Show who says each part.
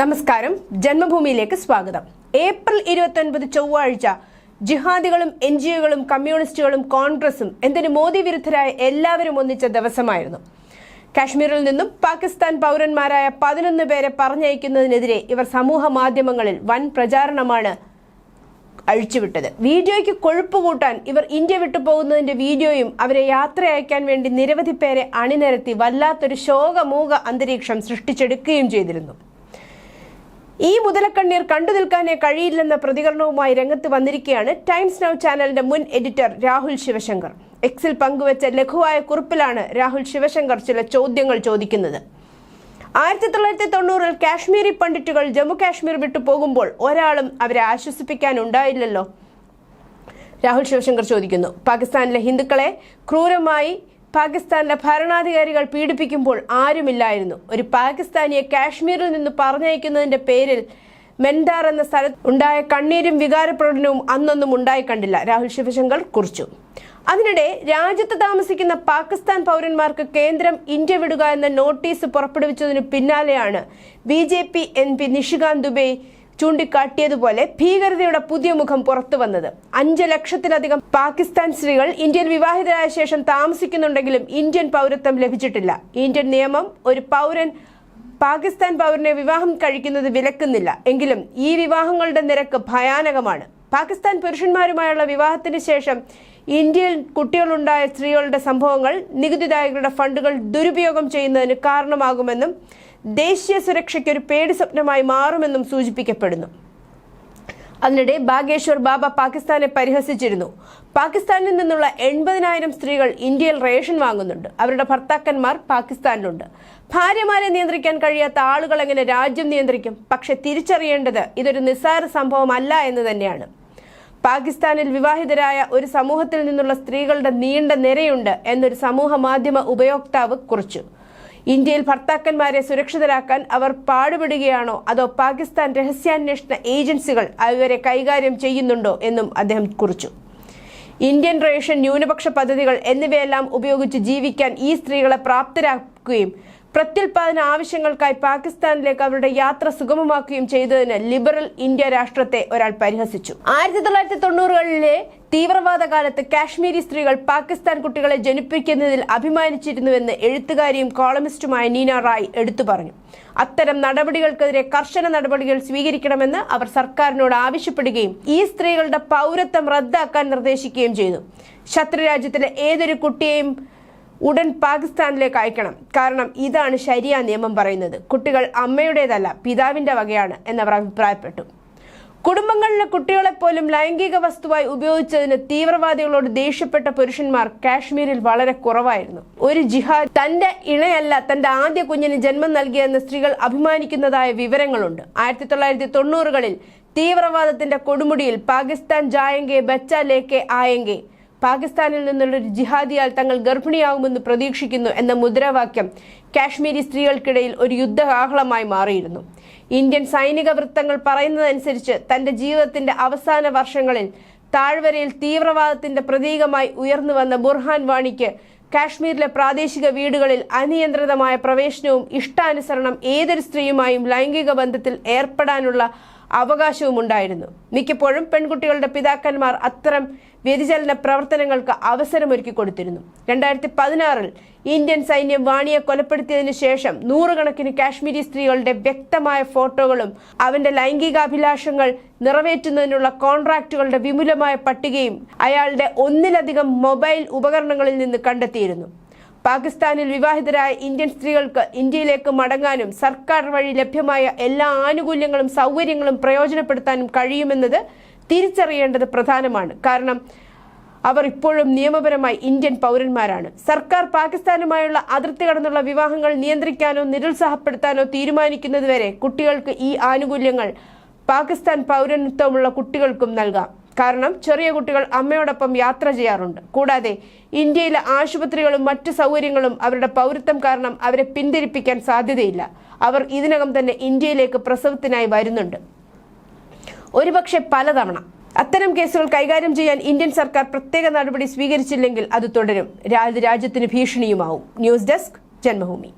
Speaker 1: നമസ്കാരം. ജന്മഭൂമിയിലേക്ക് സ്വാഗതം. ഏപ്രിൽ ഇരുപത്തൊൻപത് ചൊവ്വാഴ്ച ജിഹാദികളും എൻ ജി ഒകളും കമ്മ്യൂണിസ്റ്റുകളും കോൺഗ്രസും എന്തിന് മോദി വിരുദ്ധരായ എല്ലാവരും ഒന്നിച്ച ദിവസമായിരുന്നു. കാശ്മീരിൽ നിന്നും പാകിസ്ഥാൻ പൗരന്മാരായ പതിനൊന്ന് പേരെ പറഞ്ഞയക്കുന്നതിനെതിരെ ഇവർ സമൂഹ മാധ്യമങ്ങളിൽ വൻ പ്രചാരണമാണ് അഴിച്ചുവിട്ടത്. വീഡിയോയ്ക്ക് കൊഴുപ്പ് കൂട്ടാൻ ഇവർ ഇന്ത്യ വിട്ടു പോകുന്നതിന്റെ വീഡിയോയും അവരെ യാത്ര അയക്കാൻ വേണ്ടി നിരവധി പേരെ അണിനിരത്തി വല്ലാത്തൊരു ശോകമൂക അന്തരീക്ഷം സൃഷ്ടിച്ചെടുക്കുകയും ചെയ്തിരുന്നു. ഈ മുതലക്കണ്ണീർ കണ്ടു നിൽക്കാനേ കഴിയില്ലെന്ന പ്രതികരണവുമായി രംഗത്ത് വന്നിരിക്കുകയാണ് ടൈംസ് നൗ ചാനലിന്റെ മുൻ എഡിറ്റർ രാഹുൽ ശിവശങ്കർ. എക്സിൽ പങ്കുവച്ച ലഘുവായ കുറിപ്പിലാണ് രാഹുൽ ശിവശങ്കർ ചില ചോദ്യങ്ങൾ ചോദിക്കുന്നത്. ആയിരത്തി തൊള്ളായിരത്തി തൊണ്ണൂറിൽ കാശ്മീരി പണ്ഡിറ്റുകൾ ജമ്മു കാശ്മീർ വിട്ടു പോകുമ്പോൾ ഒരാളും അവരെ ആശ്വസിപ്പിക്കാനുണ്ടായില്ലല്ലോ? രാഹുൽ ശിവശങ്കർ ചോദിക്കുന്നു. പാകിസ്ഥാനിലെ ഹിന്ദുക്കളെ ക്രൂരമായി പാകിസ്ഥാനിലെ ഭരണാധികാരികൾ പീഡിപ്പിക്കുമ്പോൾ ആരുമില്ലായിരുന്നു. ഒരു പാകിസ്ഥാനിയെ കാശ്മീരിൽ നിന്ന് പറഞ്ഞയക്കുന്നതിന്റെ പേരിൽ മെൻഡാർ എന്ന സ്ഥലത്ത് ഉണ്ടായ കണ്ണീരും വികാരപ്രകടനവും അന്നൊന്നും ഉണ്ടായി കണ്ടില്ല. രാഹുൽ ശിവശങ്കർ കുറിച്ചു. അതിനിടെ രാജ്യത്ത് താമസിക്കുന്ന പാകിസ്ഥാൻ പൗരന്മാർക്ക് കേന്ദ്രം ഇന്ത്യ വിടുക എന്ന നോട്ടീസ് പുറപ്പെടുവിച്ചതിനു പിന്നാലെയാണ് B J P M P Nishikant Dubey ചൂണ്ടിക്കാട്ടിയതുപോലെ ഭീകരതയുടെ പുതിയ മുഖം പുറത്തു വന്നത്. അഞ്ച് ലക്ഷത്തിലധികം പാകിസ്ഥാൻ സ്ത്രീകൾ ഇന്ത്യൻ വിവാഹിതരായ ശേഷം താമസിക്കുന്നുണ്ടെങ്കിലും ഇന്ത്യൻ പൗരത്വം ലഭിച്ചിട്ടില്ല. ഇന്ത്യൻ നിയമം ഒരു പൗരൻ പാകിസ്ഥാൻ പൗരനെ വിവാഹം കഴിക്കുന്നത് വിലക്കുന്നില്ല. എങ്കിലും ഈ വിവാഹങ്ങളുടെ നിരക്ക് ഭയാനകമാണ്. പാകിസ്ഥാൻ പുരുഷന്മാരുമായുള്ള വിവാഹത്തിന് ശേഷം ഇന്ത്യയിൽ കുട്ടികളുണ്ടായ സ്ത്രീകളുടെ സംഭവങ്ങൾ നികുതിദായകരുടെ ഫണ്ടുകൾ ദുരുപയോഗം ചെയ്യുന്നതിന് കാരണമാകുമെന്നും ദേശീയ സുരക്ഷയ്ക്ക് ഒരു പേടി സ്വപ്നമായി മാറുമെന്നും സൂചിപ്പിക്കപ്പെടുന്നു. അതിനിടെ ബാഗേശ്വർ ബാബ പാകിസ്ഥാനെ പരിഹസിച്ചിരുന്നു. പാകിസ്ഥാനിൽ നിന്നുള്ള എൺപതിനായിരം സ്ത്രീകൾ ഇന്ത്യയിൽ റേഷൻ വാങ്ങുന്നുണ്ട്. അവരുടെ ഭർത്താക്കന്മാർ പാകിസ്ഥാനിലുണ്ട്. ഭാര്യമാരെ നിയന്ത്രിക്കാൻ കഴിയാത്ത ആളുകൾ എങ്ങനെ രാജ്യം നിയന്ത്രിക്കും? പക്ഷെ തിരിച്ചറിയേണ്ടത് ഇതൊരു നിസ്സാര സംഭവമല്ല എന്ന് തന്നെയാണ്. പാകിസ്ഥാനിൽ വിവാഹിതരായ ഒരു സമൂഹത്തിൽ നിന്നുള്ള സ്ത്രീകളുടെ നീണ്ട നിരയുണ്ട് എന്നൊരു സമൂഹ മാധ്യമ ഉപയോക്താവ് കുറിച്ചു. ഇന്ത്യയിൽ ഭർത്താക്കന്മാരെ സുരക്ഷിതരാക്കാൻ അവർ പാടുപെടുകയാണോ? അതോ പാകിസ്ഥാൻ രഹസ്യാന്വേഷണ ഏജൻസികൾ അവരെ കൈകാര്യം ചെയ്യുന്നുണ്ടോ എന്നും അദ്ദേഹം കുറിച്ചു. ഇന്ത്യൻ റേഷൻ ന്യൂനപക്ഷ പദ്ധതികൾ എന്നിവയെല്ലാം ഉപയോഗിച്ച് ജീവിക്കാൻ ഈ സ്ത്രീകളെ പ്രാപ്തരാക്കുകയും പ്രത്യുൽപാദന ആവശ്യങ്ങൾക്കായി പാകിസ്ഥാനിലേക്ക് അവരുടെ യാത്ര സുഗമമാക്കുകയും ചെയ്തതിന് ലിബറൽ ഇന്ത്യ രാഷ്ട്രത്തെ ഒരാൾ പരിഹസിച്ചു. ആയിരത്തി തൊള്ളായിരത്തി തൊണ്ണൂറുകളിലെ തീവ്രവാദ കാലത്ത് കാശ്മീരി സ്ത്രീകൾ പാകിസ്ഥാൻ കുട്ടികളെ ജനിപ്പിക്കുന്നതിൽ അഭിമാനിച്ചിരുന്നുവെന്ന് എഴുത്തുകാരിയും കോളമിസ്റ്റുമായ നീന റായ് എടുത്തു പറഞ്ഞു. അത്തരം നടപടികൾക്കെതിരെ കർശന നടപടികൾ സ്വീകരിക്കണമെന്ന് അവർ സർക്കാരിനോട് ആവശ്യപ്പെടുകയും ഈ സ്ത്രീകളുടെ പൗരത്വം റദ്ദാക്കാൻ നിർദ്ദേശിക്കുകയും ചെയ്തു. ശത്രുരാജ്യത്തിലെ ഏതൊരു കുട്ടിയെയും ഉടൻ പാകിസ്ഥാനിലേക്ക് അയക്കണം. കാരണം ഇതാണ് ശരിയ നിയമം പറയുന്നത്. കുട്ടികൾ അമ്മയുടേതല്ല പിതാവിന്റെ വകയാണ് എന്നവർ അഭിപ്രായപ്പെട്ടു. കുടുംബങ്ങളിലെ കുട്ടികളെ പോലും ലൈംഗിക വസ്തുവായി ഉപയോഗിച്ചതിന് തീവ്രവാദികളോട് ദേഷ്യപ്പെട്ട പുരുഷന്മാർ കാശ്മീരിൽ വളരെ കുറവായിരുന്നു. ഒരു ജിഹാദ് തന്റെ ഇണയല്ല തന്റെ ആദ്യ കുഞ്ഞിന് ജന്മം നൽകിയെന്ന് സ്ത്രീകൾ അഭിമാനിക്കുന്നതായ വിവരങ്ങളുണ്ട്. ആയിരത്തി തൊള്ളായിരത്തി തൊണ്ണൂറുകളിൽ തീവ്രവാദത്തിന്റെ കൊടുമുടിയിൽ പാകിസ്ഥാൻ ജായങ്കെ ബച്ച ലേക്കെ ആയെങ്കെ പാകിസ്ഥാനിൽ നിന്നുള്ള ഒരു ജിഹാദിയാൽ തങ്ങൾ ഗർഭിണിയാവുമെന്ന് പ്രതീക്ഷിക്കുന്നു എന്ന മുദ്രാവാക്യം കാശ്മീരി സ്ത്രീകൾക്കിടയിൽ ഒരു യുദ്ധകാഹളമായി മാറിയിരുന്നു. ഇന്ത്യൻ സൈനിക വൃത്തങ്ങൾ പറയുന്നതനുസരിച്ച് തന്റെ ജീവിതത്തിന്റെ അവസാന വർഷങ്ങളിൽ താഴ്വരയിൽ തീവ്രവാദത്തിന്റെ പ്രതീകമായി ഉയർന്നു വന്ന ബുർഹാൻ വാണിക്ക് കാശ്മീരിലെ പ്രാദേശിക വീടുകളിൽ അനിയന്ത്രിതമായ പ്രവേശനവും ഇഷ്ടാനുസരണം ഏതൊരു സ്ത്രീയുമായും ലൈംഗിക ബന്ധത്തിൽ ഏർപ്പെടാനുള്ള അവകാശവും ഉണ്ടായിരുന്നു മിക്കപ്പോഴും പെൺകുട്ടികളുടെ പിതാക്കന്മാർ അത്തരം വ്യതിചലന പ്രവർത്തനങ്ങൾക്ക് അവസരമൊരുക്കി കൊടുത്തിരുന്നു. രണ്ടായിരത്തി പതിനാറിൽ ഇന്ത്യൻ സൈന്യം വാണിയെ കൊലപ്പെടുത്തിയതിനു ശേഷം നൂറുകണക്കിന് കാശ്മീരി സ്ത്രീകളുടെ വ്യക്തമായ ഫോട്ടോകളും അവന്റെ ലൈംഗികാഭിലാഷങ്ങൾ നിറവേറ്റുന്നതിനുള്ള കോൺട്രാക്റ്റുകളുടെ വിപുലമായ പട്ടികയും അയാളുടെ ഒന്നിലധികം മൊബൈൽ ഉപകരണങ്ങളിൽ നിന്ന് കണ്ടെത്തിയിരുന്നു. പാകിസ്ഥാനിൽ വിവാഹിതരായ ഇന്ത്യൻ സ്ത്രീകൾക്ക് ഇന്ത്യയിലേക്ക് മടങ്ങാനും സർക്കാർ വഴി ലഭ്യമായ എല്ലാ ആനുകൂല്യങ്ങളും സൗകര്യങ്ങളും പ്രയോജനപ്പെടുത്താനും കഴിയുമെന്നത് തിരിച്ചറിയേണ്ടത് പ്രധാനമാണ്. കാരണം അവർ ഇപ്പോഴും നിയമപരമായി ഇന്ത്യൻ പൗരന്മാരാണ്. സർക്കാർ പാകിസ്ഥാനുമായുള്ള അതിർത്തി കടന്നുള്ള വിവാഹങ്ങൾ നിയന്ത്രിക്കാനോ നിരുത്സാഹപ്പെടുത്താനോ തീരുമാനിക്കുന്നതുവരെ കുട്ടികൾക്ക് ഈ ആനുകൂല്യങ്ങൾ പാകിസ്ഥാൻ പൗരത്വമുള്ള കുട്ടികൾക്കും നൽകാം. കാരണം ചെറിയ കുട്ടികൾ അമ്മയോടൊപ്പം യാത്ര ചെയ്യാറുണ്ട്. കൂടാതെ ഇന്ത്യയിലെ ആശുപത്രികളും മറ്റ് സൗകര്യങ്ങളും അവരുടെ പൗരത്വം കാരണം അവരെ പിന്തിരിപ്പിക്കാൻ സാധ്യതയില്ല. അവർ ഇതിനകം തന്നെ ഇന്ത്യയിലേക്ക് പ്രസവത്തിനായി വരുന്നുണ്ട്. ഒരുപക്ഷെ പലതവണ അത്തരം കേസുകൾ കൈകാര്യം ചെയ്യാൻ ഇന്ത്യൻ സർക്കാർ പ്രത്യേക നടപടി സ്വീകരിച്ചില്ലെങ്കിൽ അത് തുടരും. രാജ്യത്തിന് ഭീഷണിയുമാവും. News desk Janmabhumi.